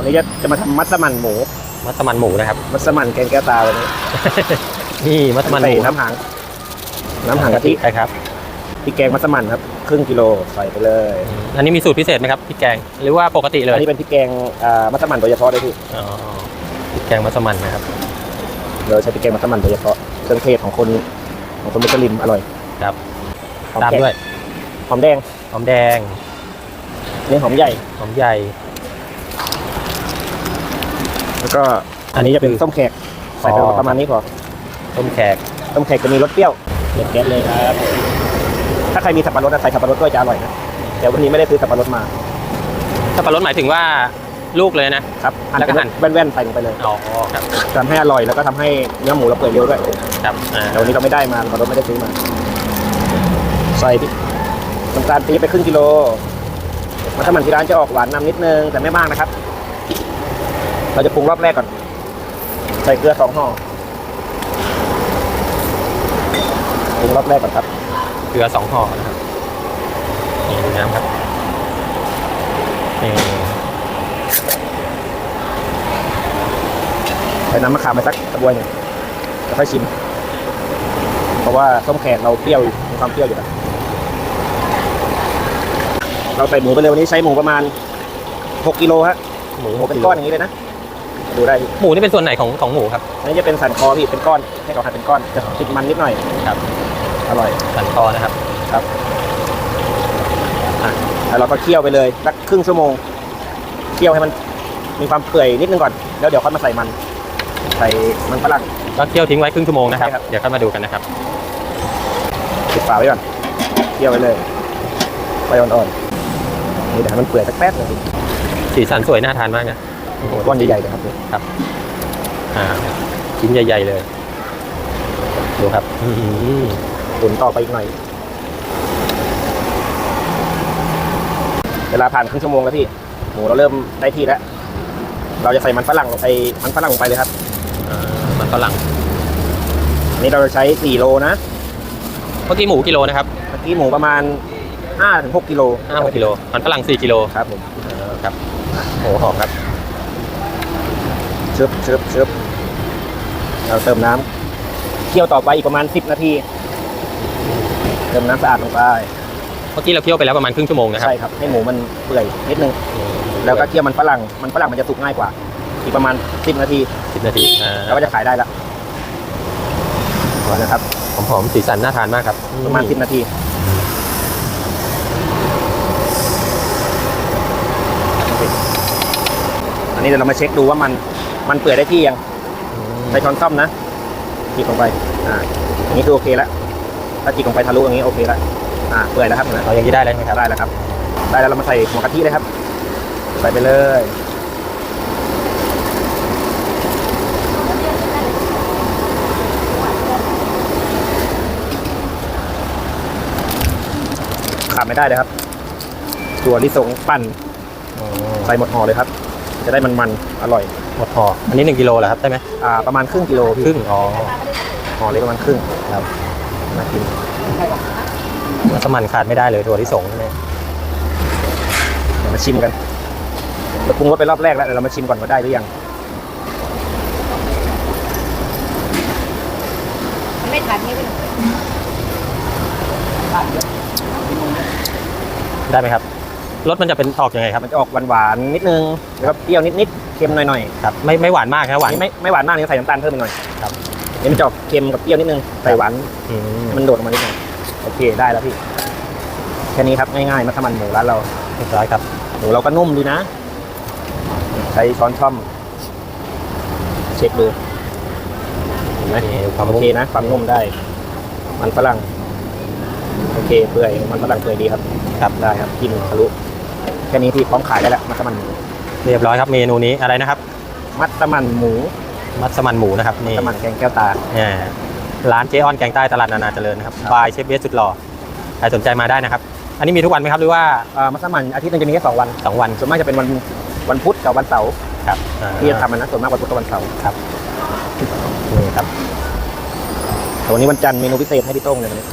วันนี้จะจะมาทำมัสมั่นหมู มัสมั่นหมูนะครับ มัสมั่นแกงแก้วตาวันนี้นี่มัสมั่นหใส่มูน้ำหางน้ำหางกะทิใช่ครับพริกแกงมัสมั่นครับครึ่งกิโลใส่ไปเลยอืมอันนี้มีสูตรพิเศษไหมครับพริกแกงหรือว่าปกติเลอันยนี้เป็นพริกแกงอ่ามัสมั่นโดยเฉพาะเลยพี่อ๋อพริกแกงมัสมั่นนะครับเราใช้พริกแกงมัสมั่นโดยเฉพาะเครื่องเทศของคนของคนมุสลิมอร่อยครับหอมตามแขกด้วยหอมแดงหอมแดงนี่หอมใหญ่หอมใหญ่ แล้วก็อันนี้จะเป็นส้มแขกใส่ไปอ๋อประมาณนี้พอต้มแขกต้มแขกจะมีรสเปรี้ยวเด็ดแก๊สเลยครับ ถ้าใครมีสับปะรดอะใส่สับปะรดด้วยจะอร่อยนะแต่วันนี้ไม่ได้ซื้อสับปะรดมา สับปะรดหมายถึงว่าลูกเลยนะครับหั่นแล้วก็เป็นหั่นแว่นๆใส่ลงไปเลยอ๋อครับทำให้อร่อยแล้วก็ทำให้เนื้อหมูเราเปื่อยเร็วด้วยครับอ่าแต่วันนี้เราไม่ได้มาสับปะรดไม่ได้ซื้อมา ใส่พริกน้ำตาลปี๊บไปครึ่งกิโลมัสมั่นที่ร้านจะออกหวานนำนิดนึงแต่ไม่มากนะครับ เราจะปรุงรอบแรกก่อน ใส่เกลือสองห่อปรุงรอบแรกก่อนครับ เกลือสองห่อนะครับนี่ดูน้ำครับนี่ใส่น้ำมะขามไปสักกระบวยหนึ่งแล้วค่อยชิม เพราะว่าส้มแขกเราเปรี้ยวอยู่มีความเปรี้ยวอยู่แล้วเราใส่หมูไปเลยวันนี้ใช้หมูประมาณ 6กิโลฮะหมูหมูเป็นก้อนอย่างนี้เลยนะ ดูได้หมูนี่เป็นส่วนไหนของของหมูครับอันนี้จะเป็นสันคอพี่เป็นก้อนให้เขาหั่นเป็นก้อนจะติดมันนิดหน่อยครับ อร่อยสันคอนะครับแล้วเราก็เคี่ยวไปเลยสักครึ่งชั่วโมงเคี่ยวให้มันมีความเปื่อยนิดนึงก่อนแล้วเดี๋ยวค่อยมาใส่มัน ใส่มันฝรั่งก็เคี่ยวทิ้งไว้ครึ่งชั่วโมงนะครับใช่ครับเดี๋ยวค่อยมาดูกันนะครับปิดฝาไว้ก่อนเคี่ยวไปเลยไฟอ่อนๆนี่เดี๋ยวให้มันเปื่อยสักแป๊บหนึงสีสันสวยน่าทานมากนะโอ้โห ก้อนใหญ่ๆเลยครับอ่าชิ้นใหญ่ ๆ เลย ดูครับอื้อหือตุ๋นต่อไปอีกหน่อย เวลาผ่านครึ่งชั่วโมงแล้วพี่หมูเราเริ่มได้ที่แล้ว เราจะใส่มันฝรั่งลงไปมันฝรั่งลงไปเลยครับอ่ามันฝรั่งอันนี้เราจะใช้4โลนะเมื่อกี้หมูกิโลนะครับเมื่อกี้หมูประมาณ5-6กิโลห้าหกกิโลมันฝรั่งสี่กิโลครับผมอ่าครับโอ้หอมครับ ชึบชึบชึบเราเติมน้ำเคี่ยวต่อไปอีกประมาณ 10 นาที เติมน้ำสะอาดลงไปเมื่อกี้เราเคี่ยวไปแล้วประมาณครึ่งชั่วโมงนะครับใช่ครับให้หมูมันเปื่อยนิดนึง แล้วก็เคี่ยวมันฝรั่งมันฝรั่งมันจะสุกง่ายกว่า อีกประมาณ 10 นาทีสิบนาทีอ่าเราก็จะขายได้แล้วนะครับหอมๆสีสันน่าทานมากครับ ประมาณ 10 นาทีอันนี้เดี๋ยวเรามาเช็คดูว่ามัน มันเปื่อยได้ที่ยังอืมใช้ช้อนซ่อมนะจิกลงไป อ่าอย่างนี้คือโอเคแล้วถ้าจิกลงไปทะลุอย่างนี้โอเคแล้วอ่าเปื่อยแล้วครับเห็นไหมเอาอย่างนี้ได้เลยไหมครับได้แล้วครับ ได้แล้วเรามาใส่หัวกะทิเลยครับ ใส่ไปเลยขาดไม่ได้เลยครับ ตัวลิสงปั่นอ๋อใส่หมดห่อเลยครับ จะได้มันๆอร่อย หมดห่ออันนี้หนึ่งกิโลเหรอครับได้ไหมอ่าประมาณครึ่งกิโลพี่ครึ่งอ๋อห่อเล็กประมาณครึ่งครับมากินมัสมั่นขาดไม่ได้เลยถั่วลิสงเนี่ยเดี๋ยวมาชิมกันเราปรุงรสไปรอบแรกแล้วเดี๋ยวเรามาชิมก่อนว่าได้หรือยังไม่ทันนี่เป็นได้ไหมครับ รสมันจะเป็นออกยังไงครับมันจะออกหวานๆนิดนึงแล้วก็เปรี้ยวนิดๆเค็มหน่อยครับไม่ไม่หวานมากนะหๆวานนี่ไม่ไม่หวานมากนี่ใส่น้ำตาลเพิ่มอีกหน่อยครับนี่มันจะออกเค็มกับเปรี้ยวนิดนึงใส่หวานอืมมันโดดออกมานิดหน่อยโอเคได้แล้วพี่แค่นี้ครับง่ายๆมัสมั่นหมูร้านเราเรียบร้อยครับหมูเราก็นุ่มดีนะ ใช้ช้อนช่อม เช็คดูเห็นไหมนี่ความโอนุ่มเคนะความนุ่มได้ มันฝรั่ง โอเคเปื่อยมันฝรั่งเปื่อยดีครับ ครับได้ครับกินทะลุ แค่นี้พี่พร้อมขายได้แล้วมัสมั่นหมูเรียบร้อยครับเมนูนี้อะไรนะครับ มัสมั่นหมูมัสมั่นหมูนะครับนี่มัสมั่นแกงแก้วตาเนี่ยร้านเจออนแกงใต้ตลาดนานาเจริญนะครับบายเชฟเบสสุดหล่อใครสนใจมาได้นะครับ อันนี้มีทุกวันไหมครับหรือว่าเอ่อมัสมั่นอาทิตย์หนึงจะมีแค่สองวัน สองวันส่วนมากจะเป็นวันวันพุธกับวันเสาร์ครับอ่า ที่จะทำมันนะส่วนมากวันพุธกับวันเสาร์นี่ครับ แต่วันนี้วันจันทร์เมนูพิเศษให้พี่โต้งเลยวันนี้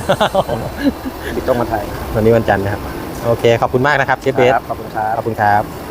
พี่โต้งมาถ่ายวันนี้วันจันทร์นะครับ โอเค ขอบคุณมากนะครับเชฟเบส ครับขอบคุณครับ ขอบคุณครับ